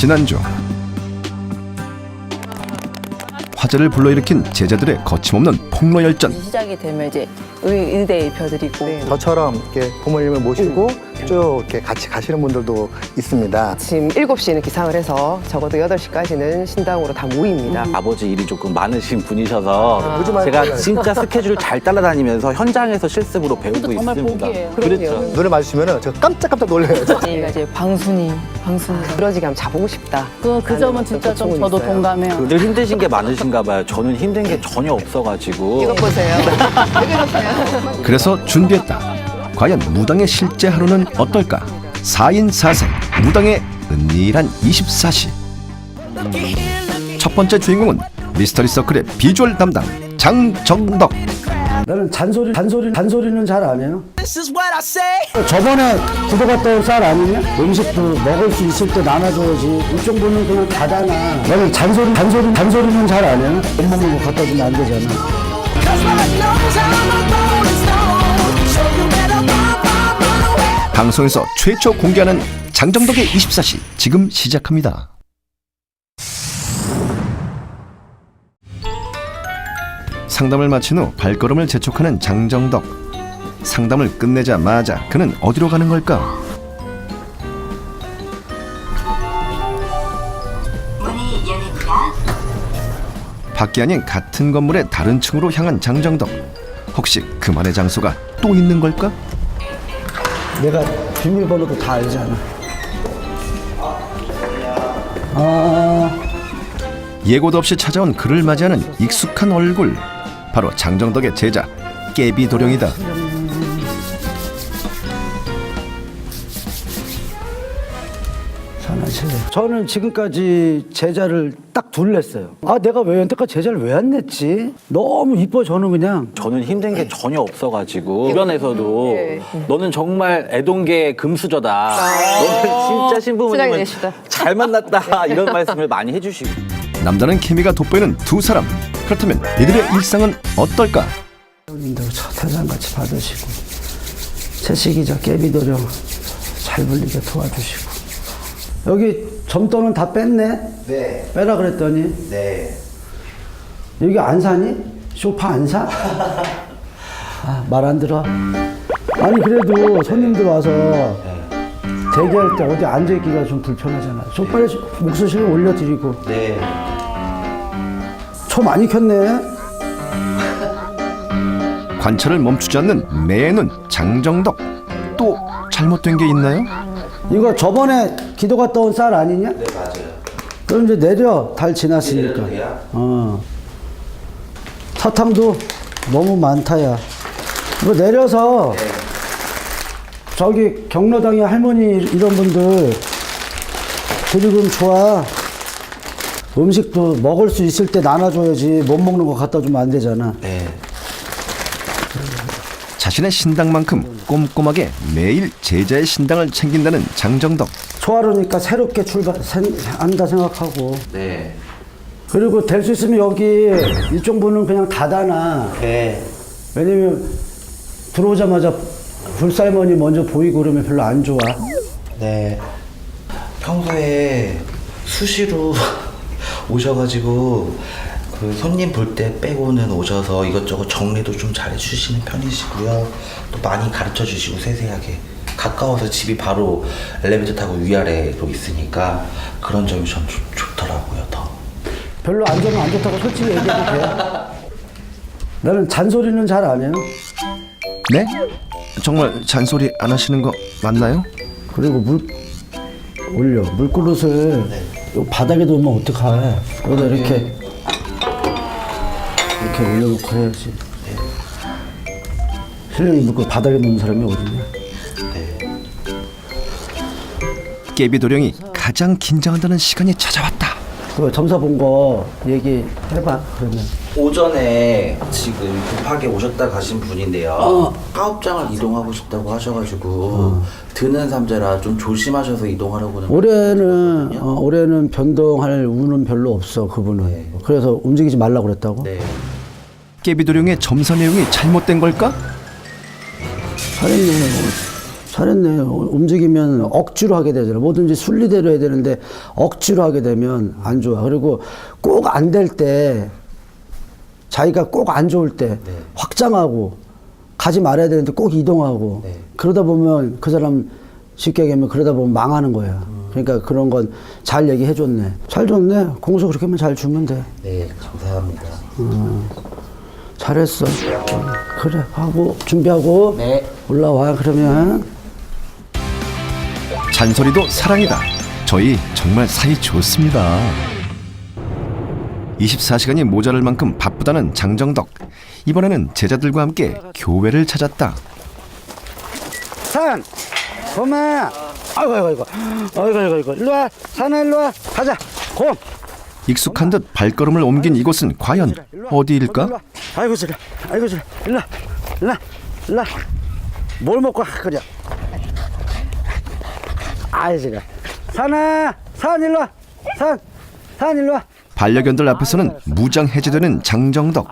지난주 화제를 불러일으킨 제자들의 거침없는 폭로 열전. 시작이 되면 이제 의, 의대에 입혀드리고 저처럼 이렇게 부모님을 모시고 쭉 이렇게 같이 가시는 분들도 있습니다. 아침 7시에는 기상을 해서 적어도 8시까지는 신당으로 다 모입니다. 아버지 일이 조금 많으신 분이셔서 할 제가 진짜 스케줄 잘 따라다니면서 현장에서 실습으로 배우고 정말 있습니다. 복이에요. 그렇죠. 눈에 마주치면 제가 깜짝깜짝 놀라요. 저희가 이제 방순이 방순이 그러지게 하면 자보고 싶다. 그, 그 점은 진짜 좀 저도 동감해요. 늘 힘드신 게 많으신가 봐요. 저는 힘든 게 전혀 없어가지고 이것 보세요. 그래서 준비했다 과연 무당의 실제 하루는 어떨까 4인 4색 무당의 은밀한 24시 첫 번째 주인공은 미스터리 서클의 비주얼 담당 장정덕 나는 잔소리, 잔소리, 잔소리는 잘 안 해요. 저번에 갔다 온 쌀 아니냐? 음식도 먹을 수 있을 때 나눠줘야지. 이쪽 분은 그냥 닫아놔. 나는 잔소리, 잔소리, 잔소리는 잘 안 해요. 못 먹는 거 갖다 주면 안 되잖아. 방송에서 최초 공개하는 장정덕의 24시 지금 시작합니다. 상담을 마친 후 발걸음을 재촉하는 장정덕. 상담을 끝내자마자 그는 어디로 가는 걸까? 밖이 아닌 같은 건물의 다른 층으로 향한 장정덕. 혹시 그만의 장소가 또 있는 걸까? 내가 비밀번호도 다 알잖아. 아, 예고도 없이 찾아온 그를 맞이하는 익숙한 얼굴. 바로 장정덕의 제자 깨비 도령이다 저는 지금까지 제자를 딱 둘 냈어요. 아, 내가 왜 여태까지 제자를 왜 안 냈지? 너무 이뻐, 저는 그냥. 저는 힘든 게 전혀 없어가지고 주변에서도 너는 정말 애동계 금수저다. 너는 진짜 되시다. 잘 만났다 이런 말씀을 많이 해주시고 남다른 케미가 돋보이는 두 사람 그렇다면 이들의 일상은 어떨까 님들 첫 한상같이 받으시고 채식이자 깨비도령 잘 불리게 도와주시고 여기 점도는 다 뺐네? 네. 빼라 그랬더니 네. 여기 안 사니? 소파 안 사? 아, 말 안 들어? 아니 그래도 손님들 와서 대기할 때 어디 앉아 있기가 좀 불편하잖아 소파에 목소리를 올려드리고 네. 초 많이 켰네 관찰을 멈추지 않는 매눈 장정덕 또 잘못된 게 있나요? 이거 저번에 기도 갔다 온 쌀 아니냐? 네 맞아요. 그럼 이제 내려. 달 지났으니까. 어. 사탕도 너무 많다야. 이거 내려서 저기 경로당의 할머니 이런 분들 드리금 좋아. 음식도 먹을 수 있을 때 나눠줘야지. 못 먹는 거 갖다 주면 안 되잖아 자신의 신당만큼 꼼꼼하게 매일 제자의 신당을 챙긴다는 장정덕 초하루니까 새롭게 출발한다 생각하고 네. 그리고 될 수 있으면 여기 이쪽 문은 그냥 닫아놔. 네. 왜냐면 들어오자마자 불살머니 먼저 보이고 그러면 별로 안 좋아. 네. 평소에 수시로 오셔가지고 그 손님 볼 때 빼고는 오셔서 이것저것 정리도 좀 잘 해주시는 편이시고요. 또 많이 가르쳐 주시고 세세하게. 가까워서 집이 바로 엘리베이터 타고 위아래로 있으니까 그런 점이 전 좋, 좋더라고요, 더. 별로 안 좋으면 안 좋다고 솔직히 얘기해도 돼. 나는 잔소리는 잘 안 해요. 네? 정말 잔소리 안 하시는 거 맞나요? 그리고 물 올려 물그릇을 요 바닥에 놓으면 어떡해. 여기다 이렇게 이렇게 올려놓고 해야지. 실력이 물그릇 바닥에 놓는 사람이 어딨냐? 깨비 도령이 가장 긴장한다는 시간이 찾아왔다 그 점사 본 거 얘기해봐 그러면. 오전에 지금 급하게 오셨다 가신 분인데요. 어. 가업장을 이동하고 싶다고 하셔가지고 드는 삼재라 좀 조심하셔서 이동하라고는. 올해는 어, 올해는 변동할 운은 별로 없어 그분은. 그래서 움직이지 말라 고 그랬다고. 네. 깨비도령의 점사 내용이 잘못된 걸까? 잘했네. 어, 움직이면 억지로 하게 되잖아. 뭐든지 순리대로 해야 되는데 억지로 하게 되면 안 좋아. 그리고 꼭 안 될 때, 자기가 꼭 안 좋을 때 확장하고 가지 말아야 되는데 꼭 이동하고 그러다 보면 그 사람 쉽게 얘기하면 그러다 보면 망하는 거야. 그러니까 그런 건 잘 얘기해 줬네. 잘 줬네. 공수 그렇게 하면 잘 주면 돼. 네, 감사합니다. 잘했어. 그래 하고 준비하고 올라와 그러면 잔소리도 사랑이다. 저희 정말 사이 좋습니다. 24시간이 모자랄 만큼 바쁘다는 장정덕. 이번에는 제자들과 함께 교회를 찾았다. 산 고마 아이고 아이고 아이고 아이고 아이고 아이고 일로 와 산아 일로 와 가자 곰 익숙한 듯 발걸음을 옮긴 이곳은 과연 어디일까? 와. 아이고 저래 아이고 와 일로 와 일로 와. 뭘 먹고 그래 아이 저래 산아 산 일로 와 산 산 일로 와 반려견들 앞에서는 무장 해제되는 장정덕.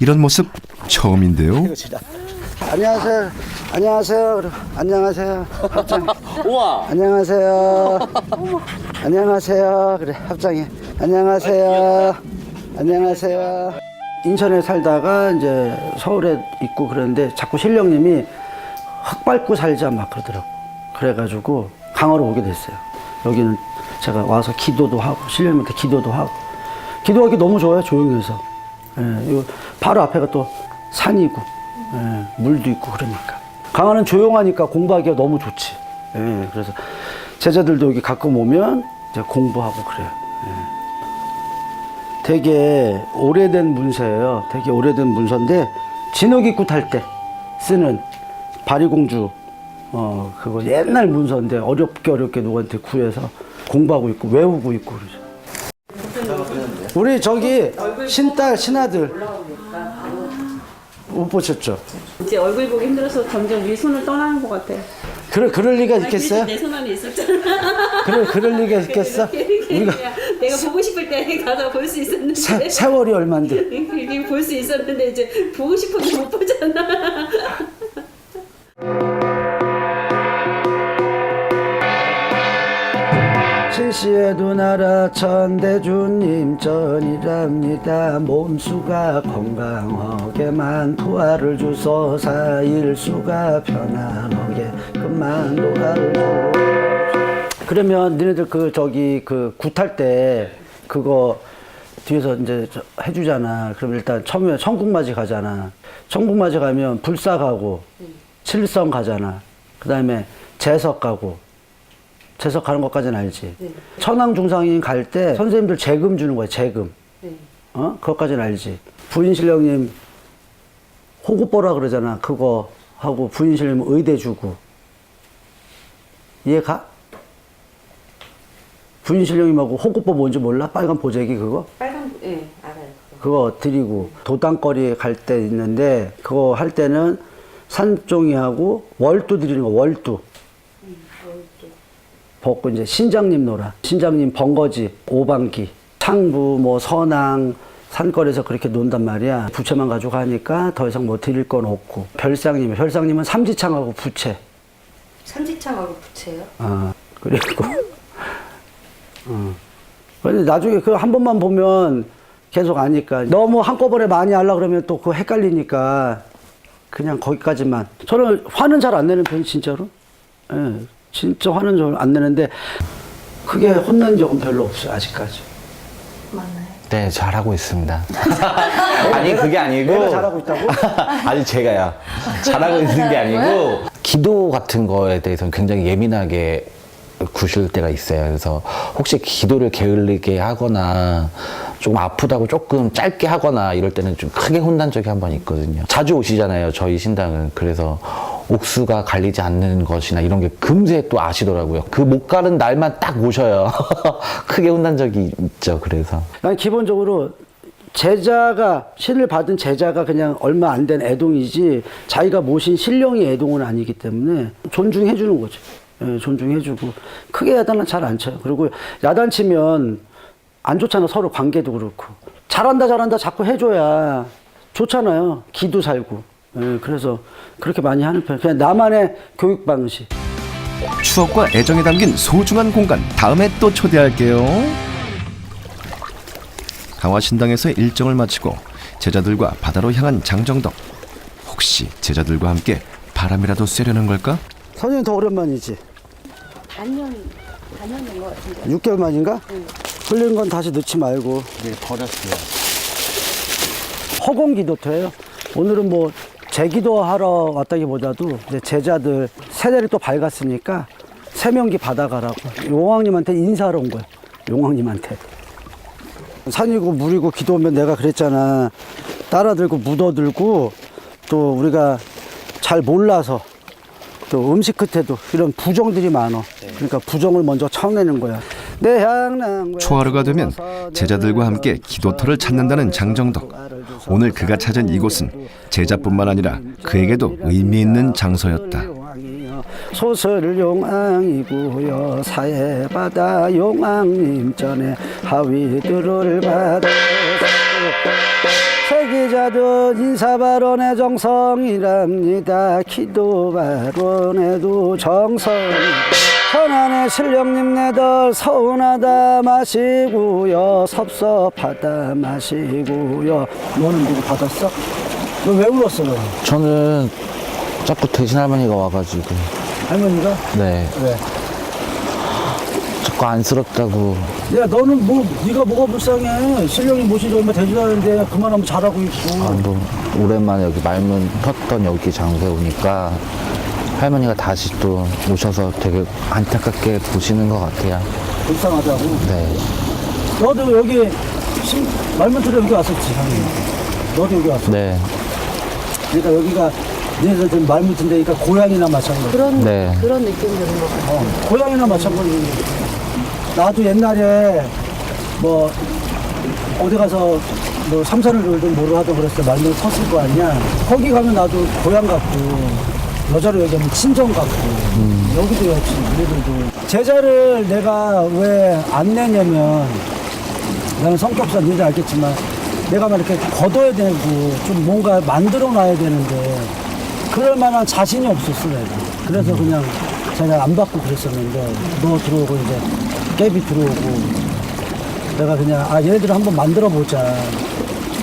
이런 모습 처음인데요. 안녕하세요 안녕하세요 안녕하세요 우와. 안녕하세요. 안녕하세요. 그래 합장해. 안녕하세요. 안녕하세요. 인천에 살다가 이제 서울에 있고 그러는데 자꾸 신령님이 흙 밟고 살자 막 그러더라고. 그래가지고 강화로 오게 됐어요. 여기는 제가 와서 기도도 하고 신령님한테 기도도 하고 기도하기 너무 좋아요 조용해서. 예, 바로 앞에가 또 산이고 예, 물도 있고 그러니까. 강화는 조용하니까 공부하기가 너무 좋지. 예, 그래서 제자들도 여기 가끔 오면 이제 공부하고 그래요. 예. 되게 오래된 문서예요. 되게 오래된 문서인데 진흙입구 탈 때 쓰는 바리공주 어 그거 옛날 문서인데 어렵게 어렵게 누구한테 구해서 공부하고 있고 외우고 있고 그러죠. 우리 저기 신딸 신아들 못 보셨죠? 이제 얼굴 보기 힘들어서 점점 위 손을 떠나는 것 같아. 그럴 그럴 리가 있겠어요? 내 손 안에 있었잖아. 그럴 그럴 리가 있겠어? 우리가 내가 보고 싶을 때 가서 볼 수 있었는데. 세, 세월이 얼만데? 볼 수 있었는데 이제 보고 싶어도 못 보잖아. 실시에도 나라 천대주님 전이랍니다 몸수가 건강하 게만 도화를 주소 사 일수가 편안하게. 그만 도화를 주 그러면 너네들 그 저기 그 굿할 때 그거 뒤에서 이제 저 해주잖아. 그럼 일단 처음에 천국맞이 가잖아. 천국맞이 가면 불사 가고 칠성 가잖아. 그 다음에 재석 가고. 재석 가는 것까지는 알지. 천황 중상인 갈 때 선생님들 재금 주는 거야, 재금. 어? 그것까지는 알지. 부인 신령님 호구보라 그러잖아. 그거 하고 부인신령님 의대 주고. 이해가? 부인신령님하고 호구보 뭔지 몰라? 빨간 보재기 그거? 빨간 예 알아요. 그거 드리고 도당거리 갈 때 있는데 그거 할 때는 산종이하고 월두 드리는 거 월두 벗고 이제 신장님 놀아 신장님 번거지 오방기 창부 뭐 선앙 산거리에서 그렇게 논단 말이야. 부채만 가지고 가니까 더 이상 뭐 드릴 건 없고. 별상님 별상님은 삼지창하고 부채. 삼지창하고 부채요? 아 그리고 어. 근데 나중에 그 한 번만 보면 계속 아니까. 너무 한꺼번에 많이 하려 그러면 또 그거 헷갈리니까 그냥 거기까지만. 저는 화는 잘 안 내는 편이 진짜로. 예 진짜 화는 잘 안 내는데 크게 혼난 적은 별로 없어요 아직까지 네, 잘하고 있습니다. 아니, 그게 아니고. 잘하고 있다고? 아니, 제가요. 잘하고 있는 게 아니고. 기도 같은 거에 대해서는 굉장히 예민하게 구실 때가 있어요. 그래서 혹시 기도를 게을리게 하거나 조금 아프다고 조금 짧게 하거나 이럴 때는 좀 크게 혼난 적이 한 번 있거든요. 자주 오시잖아요. 저희 신당은. 그래서 옥수가 갈리지 않는 것이나 이런 게 금세 또 아시더라고요. 그 못 가는 날만 딱 오셔요. 크게 혼난 적이 있죠. 그래서. 난 기본적으로 제자가 신을 받은 제자가 그냥 얼마 안 된 애동이지 자기가 모신 신령이 애동은 아니기 때문에 존중해 주는 거죠. 예, 존중해 주고 크게 야단은 잘 안 쳐요. 그리고 야단 치면 안 좋잖아 서로 관계도 그렇고 잘한다 잘한다 자꾸 해줘야 좋잖아요. 기도 살고 예, 그래서 그렇게 많이 하는 편. 그냥 나만의 교육 방식. 추억과 애정이 담긴 소중한 공간 다음에 또 초대할게요. 강화신당에서 일정을 마치고 제자들과 바다로 향한 장정덕. 혹시 제자들과 함께 바람이라도 쐬려는 걸까? 선생님 더 오랜만이지? 단년 단년인 것 같은데. 6개월 만인가? 흘린 건 다시 넣지 말고 네, 버렸어요. 허공 기도터예요. 오늘은 뭐 제기도 하러 왔다기보다도 이제 제자들 세대를 또 밝았으니까 세명기 받아가라고 용왕님한테 인사하러 온 거예요. 용왕님한테. 산이고 물이고 기도하면 내가 그랬잖아. 따라들고 묻어들고 또 우리가 잘 몰라서 또 음식 끝에도 이런 부정들이 많어. 그러니까 부정을 먼저 쳐내는 거야. 내 향랑 초하루가 되면 제자들과 함께 기도터를 찾는다는 장정덕. 오늘 그가 찾은 이곳은 제자뿐만 아니라 그에게도 의미 있는 장소였다. 소설 용왕이고요 사해바다 용왕님 전에 하위들을 받아 세계자들 인사발언의 정성이랍니다 기도발언에도 정성이 천안의 신령님 내들 서운하다 마시고요 섭섭하다 마시고요 너는 누구 받았어? 너 왜 울었어 너? 저는 자꾸 대신 할머니가 와가지고 할머니가? 네 왜? 자꾸 안쓰럽다고 야 너는 뭐 네가 뭐가 불쌍해 신령이 모시지 얼마 되지도 않은데 그만하면 잘하고 있고 아, 뭐 오랜만에 여기 말문 텄던 여기 장소에 오니까 할머니가 다시 또 오셔서 되게 안타깝게 보시는 것 같아요. 불쌍하다고 네. 너도 여기 신, 말문틀에 여기 왔었지 형님 너도 여기 왔어 네. 그러니까 여기가 너희들 지금 말문틀인데 그러니까 고향이나 마찬가지 그런 네. 그런 느낌이 드는 것 같아요. 어, 고향이나 마찬가지 나도 옛날에 뭐 어디 가서 뭐 삼산을 돌든 뭐를 하든 그랬을 때 말문 섰을 거 아니야 거기 가면 나도 고향 같고 여자로 얘기하면 친정 같고. 여기도 역시 우리들도. 제자를 내가 왜 안 내냐면 나는 성격상 니들 알겠지만 내가 막 이렇게 걷어야 되고 좀 뭔가 만들어 놔야 되는데 그럴 만한 자신이 없었어 내가. 그래서 그냥 제가 안 받고 그랬었는데 너 들어오고 이제 깨비 들어오고 내가 그냥 아 얘네들 한번 만들어 보자.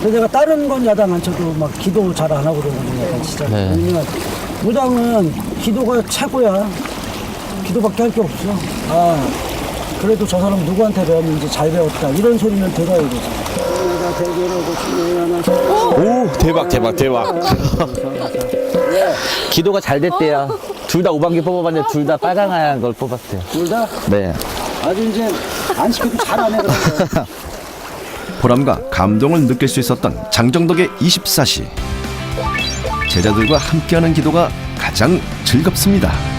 근데 내가 다른 건 야단 안 쳐도 막 기도 잘 안 하고 그러거든요 진짜. 네. 왜냐면 무당은 기도가 최고야 기도밖에 할 게 없어 아 그래도 저 사람 누구한테 배웠는지 잘 배웠다 이런 소리는 들어야 되지 오 대박 대박 대박. 기도가 잘 됐대요. 둘 다 오반기 뽑아봤는데 둘 다 빨강 하얀 걸 뽑았대요. 둘 다 네. 아주 이제 안 시켜도 잘하네 그런 거 보람과 감동을 느낄 수 있었던 장정덕의 24시. 제자들과 함께하는 기도가 가장 즐겁습니다.